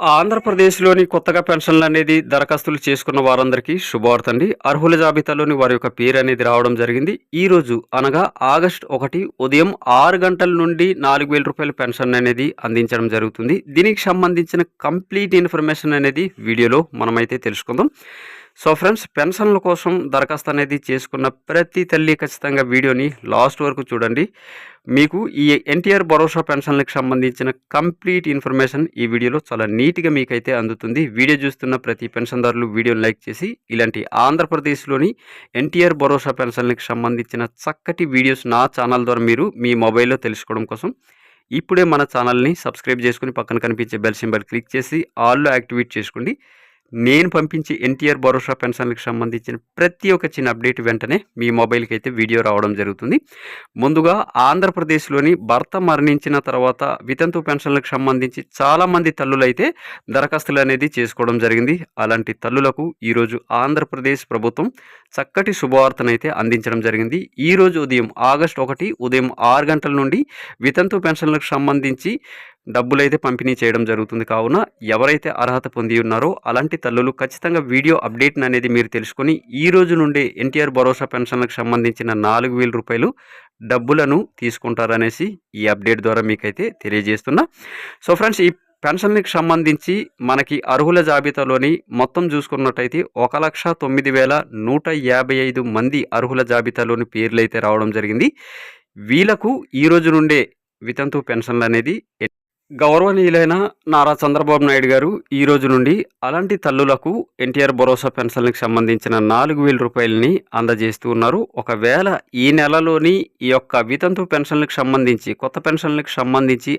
ఆంధ్రప్రదేశ్‌లోని కొత్తగా పెన్షన్లు అనేది దరఖాస్తులు చేసుకున్న వారందరికీ శుభవార్త అండి. అర్హుల జాబితాలోని వారి యొక్క పేరు అనేది రావడం జరిగింది. ఈరోజు అనగా ఆగస్టు ఒకటి ఉదయం ఆరు గంటల నుండి నాలుగు వేల రూపాయల పెన్షన్ అనేది అందించడం జరుగుతుంది. దీనికి సంబంధించిన కంప్లీట్ ఇన్ఫర్మేషన్ అనేది వీడియోలో మనమైతే తెలుసుకుందాం. సో ఫ్రెండ్స్ పెన్షన్ల కోసం దరఖాస్తు అనేది చేసుకున్న ప్రతి తల్లి ఖచ్చితంగా వీడియోని లాస్ట్ వరకు చూడండి. మీకు ఈ ఎన్టీఆర్ భరోసా పెన్షన్‌లకు సంబంధించిన కంప్లీట్ ఇన్ఫర్మేషన్ ఈ వీడియోలో చాలా నీట్‌గా మీకైతే అందుతుంది. వీడియో చూస్తున్న ప్రతి పెన్షన్‌దారులు వీడియోని లైక్ చేసి ఇలాంటి ఆంధ్రప్రదేశ్‌లోని ఎన్టీఆర్ భరోసా పెన్షన్‌లకు సంబంధించిన చక్కటి వీడియోస్ నా ఛానల్ ద్వారా మీరు మీ మొబైల్‌లో తెలుసుకోవడం కోసం ఇప్పుడే మన ఛానల్‌ని సబ్స్క్రైబ్ చేసుకొని పక్కన కనిపించే బెల్ సింబల్ క్లిక్ చేసి ఆల్‌లో యాక్టివేట్ చేసుకోండి. నేను పంపించే ఎన్టీఆర్ భరోసా పెన్షన్‌లకు సంబంధించిన ప్రతి ఒక్క చిన్న అప్డేట్ వెంటనే మీ మొబైల్‌కి అయితే వీడియో రావడం జరుగుతుంది. ముందుగా ఆంధ్రప్రదేశ్‌లోని భర్త మరణించిన తర్వాత వితంతు పెన్షన్‌లకు సంబంధించి చాలామంది తల్లులైతే దరఖాస్తులు అనేది చేసుకోవడం జరిగింది. అలాంటి తల్లులకు ఈరోజు ఆంధ్రప్రదేశ్ ప్రభుత్వం చక్కటి శుభవార్తనైతే అందించడం జరిగింది. ఈరోజు ఉదయం ఆగస్టు ఒకటి ఉదయం ఆరు గంటల నుండి వితంతు పెన్షన్‌లకు సంబంధించి డబ్బులైతే పంపిణీ చేయడం జరుగుతుంది. కావున ఎవరైతే అర్హత పొంది ఉన్నారో అలాంటి తల్లులు ఖచ్చితంగా వీడియో అప్డేట్‌ని అనేది మీరు తెలుసుకొని ఈ రోజు నుండే ఎన్టీఆర్ భరోసా పెన్షన్‌లకు సంబంధించిన నాలుగు వేల రూపాయలు డబ్బులను తీసుకుంటారనేసి ఈ అప్డేట్ ద్వారా మీకైతే తెలియజేస్తున్నా. సో ఫ్రెండ్స్ ఈ పెన్షన్‌లకు సంబంధించి మనకి అర్హుల జాబితాలోని మొత్తం చూసుకున్నట్టయితే 1,09,155 మంది అర్హుల జాబితాలోని పేర్లైతే రావడం జరిగింది. వీళ్ళకు ఈ రోజు నుండే వితంతు పెన్షన్‌లనేది గౌరవనీయులైన నారా చంద్రబాబు నాయుడు గారు ఈ రోజు నుండి అలాంటి తల్లులకు ఎన్టీఆర్ భరోసా పెన్షన్‌లకు సంబంధించిన నాలుగు వేల రూపాయలని అందజేస్తూ ఉన్నారు. ఒకవేళ ఈ నెలలోని ఈ యొక్క వితంతు పెన్షన్‌లకు సంబంధించి కొత్త పెన్షన్‌లకు సంబంధించి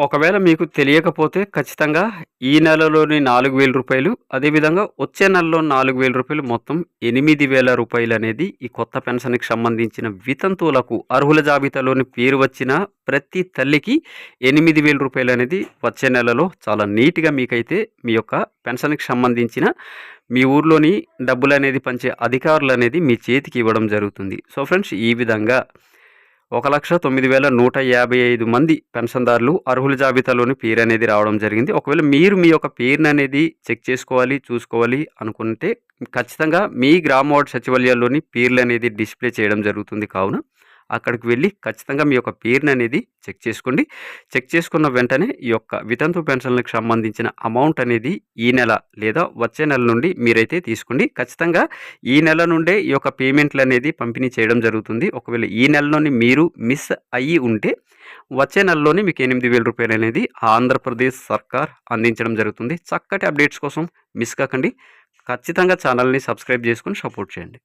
ఒకవేళ మీకు తెలియకపోతే ఖచ్చితంగా ఈ నెలలోని నాలుగు వేల రూపాయలు అదేవిధంగా వచ్చే నెలలో నాలుగు వేల రూపాయలు మొత్తం ఎనిమిది వేల రూపాయలు అనేది ఈ కొత్త పెన్షన్‌కి సంబంధించిన వితంతువులకు అర్హుల జాబితాలోని పేరు వచ్చిన ప్రతి తల్లికి ఎనిమిది వేల రూపాయలు అనేది వచ్చే నెలలో చాలా నీట్‌గా మీకైతే మీ యొక్క పెన్షన్‌కి సంబంధించిన మీ ఊర్లోని డబ్బులనేది పంచే అధికారులు అనేది మీ చేతికి ఇవ్వడం జరుగుతుంది. సో ఫ్రెండ్స్ ఈ విధంగా 1,09,155 మంది పెన్షన్‌దారులు అర్హుల జాబితాలోని పేరు అనేది రావడం జరిగింది. ఒకవేళ మీరు మీ యొక్క పేరుననేది చెక్ చేసుకోవాలి, చూసుకోవాలి అనుకుంటే ఖచ్చితంగా మీ గ్రామ వార్డు సచివాలయాల్లోని పేర్లు అనేది డిస్‌ప్లే చేయడం జరుగుతుంది. కావున అక్కడికి వెళ్ళి ఖచ్చితంగా మీ యొక్క పేరుననేది చెక్ చేసుకోండి. చెక్ చేసుకున్న వెంటనే ఈ యొక్క వితంతు పెన్షన్‌లకు సంబంధించిన అమౌంట్ అనేది ఈ నెల లేదా వచ్చే నెల నుండి మీరైతే తీసుకోండి. ఖచ్చితంగా ఈ నెల నుండే ఈ యొక్క పేమెంట్లు అనేది పంపిణీ చేయడం జరుగుతుంది. ఒకవేళ ఈ నెలలోని మీరు మిస్ అయ్యి ఉంటే వచ్చే నెలలోనే మీకు ఎనిమిది వేల రూపాయలు అనేది ఆంధ్రప్రదేశ్ సర్కార్ అందించడం జరుగుతుంది. చక్కటి అప్డేట్స్ కోసం మిస్ కాకండి. ఖచ్చితంగా ఛానల్‌ని సబ్స్క్రైబ్ చేసుకొని సపోర్ట్ చేయండి.